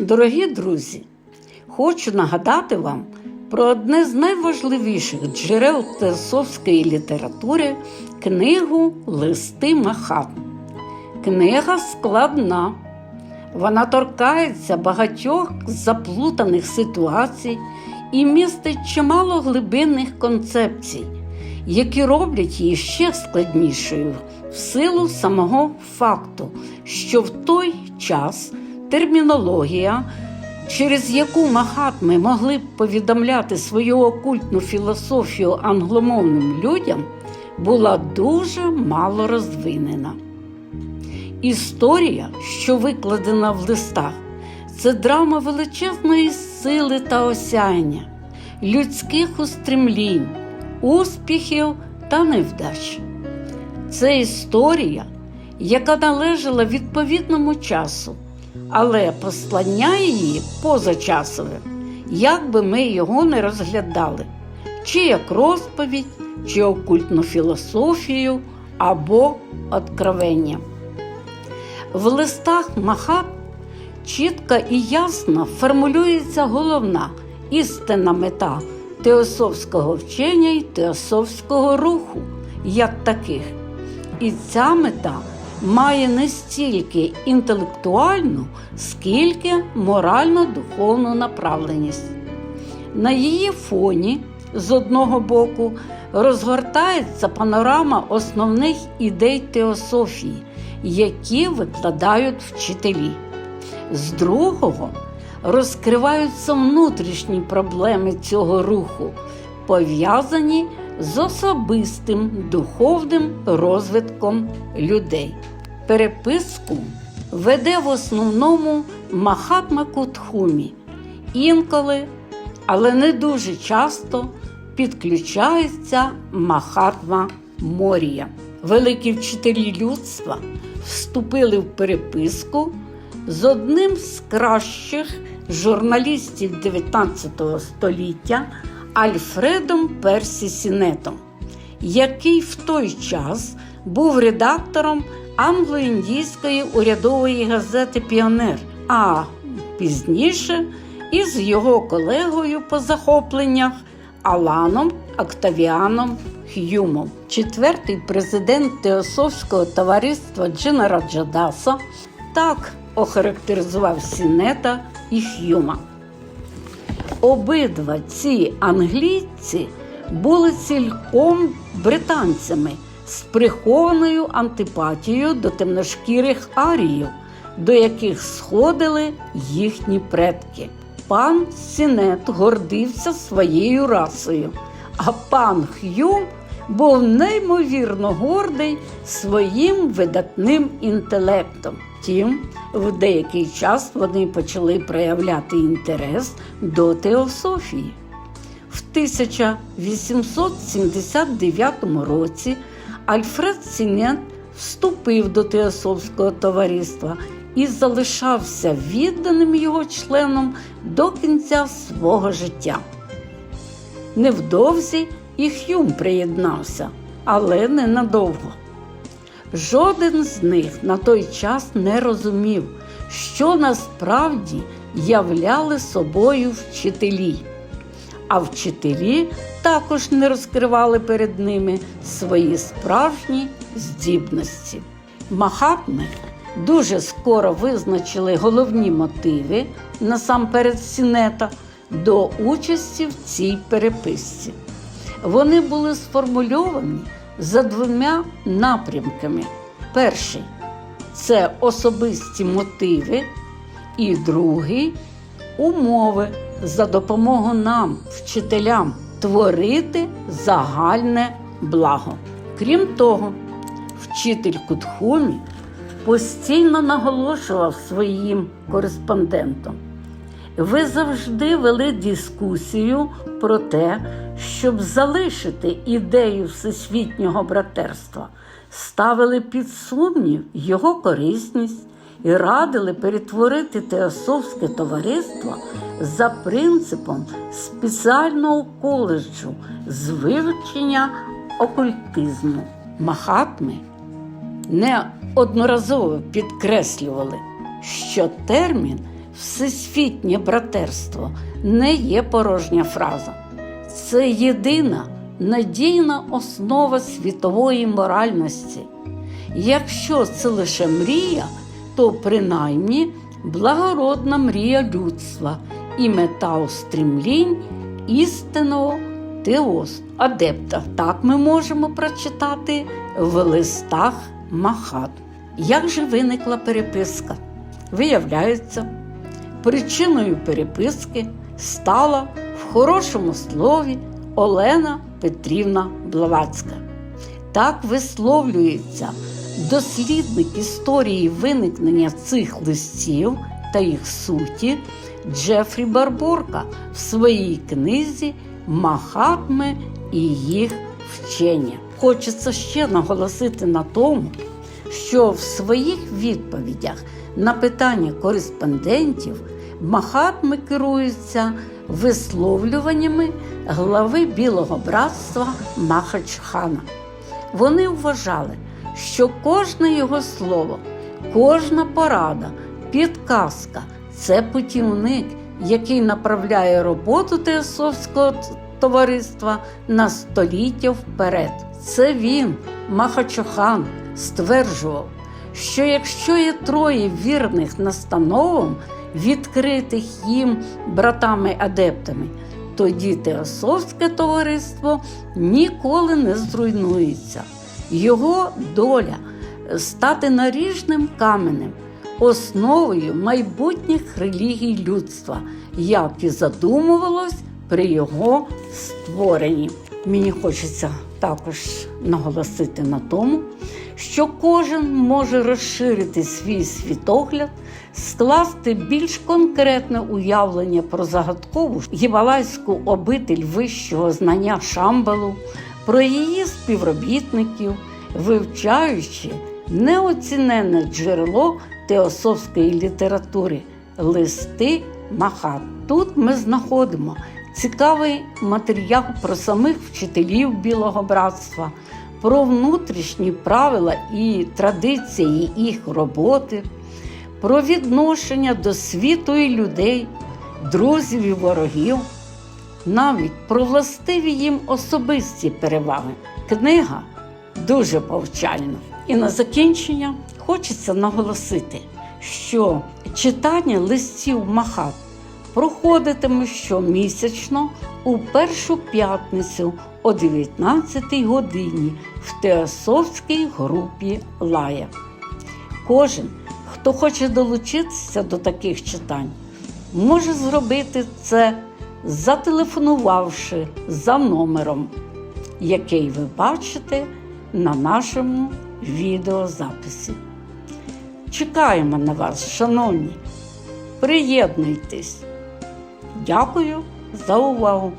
Дорогі друзі, хочу нагадати вам про одне з найважливіших джерел теософської літератури книгу Листи Махат. Книга складна. Вона торкається багатьох заплутаних ситуацій і містить чимало глибинних концепцій, які роблять її ще складнішою в силу самого факту, що в той час термінологія, через яку махатми могли б повідомляти свою окультну філософію англомовним людям, була дуже мало розвинена. Історія, що викладена в листах, це драма величезної сили та осяяння, людських устремлінь, успіхів та невдач. Це історія, яка належала відповідному часу, але послання її позачасове, як би ми його не розглядали, чи як розповідь, чи окультну філософію або откровення. В листах Махат чітко і ясно формулюється головна істинна мета теософського вчення і теософського руху як таких. І ця мета має не стільки інтелектуальну, скільки морально-духовну направленість. На її фоні, з одного боку, розгортається панорама основних ідей теософії, які викладають вчителі. З другого розкриваються внутрішні проблеми цього руху, пов'язані з особистим духовним розвитком людей. Переписку веде в основному Махатма Кутхумі, інколи, але не дуже часто підключається Махатма Морія. Великі вчителі людства вступили в переписку з одним з кращих журналістів 19 століття Альфредом Персі Сінетом, який в той час був редактором англо-індійської урядової газети Піонер, а пізніше із його колегою по захопленнях Аланом Октавіаном Х'юмом. Четвертий президент Теософського товариства Дженера Джадаса так охарактеризував Сінета і Х'юма. Обидва ці англійці були цілком британцями з прихованою антипатією до темношкірих аріїв, до яких сходили їхні предки. Пан Сінет гордився своєю расою, а пан Х'юм був неймовірно гордий своїм видатним інтелектом. Втім, в деякий час вони почали проявляти інтерес до теософії. В 1879 році Альфред Сінет вступив до Теософського товариства і залишався відданим його членом до кінця свого життя. Невдовзі і Х'юм приєднався, але ненадовго. Жоден з них на той час не розумів, що насправді являли собою вчителі, а вчителі також не розкривали перед ними свої справжні здібності. Махатми дуже скоро визначили головні мотиви, насамперед Сінета, до участі в цій переписці. Вони були сформульовані за двома напрямками. Перший це особисті мотиви, і другий умови за допомогою нам, вчителям, творити загальне благо. Крім того, вчитель Кутхумі постійно наголошував своїм кореспондентам. Ви завжди вели дискусію про те, щоб залишити ідею всесвітнього братерства, ставили під сумнів його корисність і радили перетворити теософське товариство за принципом спеціального коледжу з вивчення окультизму. Махатми неодноразово підкреслювали, що термін всесвітнє братерство не є порожня фраза. Це єдина надійна основа світової моральності. Якщо це лише мрія, то принаймні благородна мрія людства і мета устремлінь істинного теос адепта. Так ми можемо прочитати в листах Махат. Як же виникла переписка? Виявляється, причиною переписки стала хорошому слові Олена Петрівна Блаватська. Так висловлюється дослідник історії виникнення цих листів та їх суті Джефрі Барборка в своїй книзі Махатми і їх вчення. Хочеться ще наголосити на тому, що в своїх відповідях на питання кореспондентів Махатми керуються висловлюваннями глави Білого братства Махачхана. Вони вважали, що кожне його слово, кожна порада, підказка це путівник, який направляє роботу Теософського товариства на століття вперед. Це він, Махачохан, стверджував, що якщо є троє вірних настановам, відкритих їм братами-адептами, тоді Теософське товариство ніколи не зруйнується. Його доля стати наріжним каменем, основою майбутніх релігій людства, як і задумувалось при його створенні. Мені хочеться також наголосити на тому, що кожен може розширити свій світогляд, скласти більш конкретне уявлення про загадкову гімалайську обитель вищого знання Шамбалу, про її співробітників, вивчаючи неоціненне джерело теософської літератури листи Махат. Тут ми знаходимо цікавий матеріал про самих вчителів Білого братства, про внутрішні правила і традиції їх роботи, про відношення до світу і людей, друзів і ворогів, навіть про властиві їм особисті переваги. Книга дуже повчальна. І на закінчення хочеться наголосити, що читання листів Махат проходитиме щомісячно у першу п'ятницю о 19 годині в Теософській групі Лая. Кожен, хто хоче долучитися до таких читань, може зробити це, зателефонувавши за номером, який ви бачите на нашому відеозаписі. Чекаємо на вас, шановні. Приєднуйтесь. Дякую за увагу!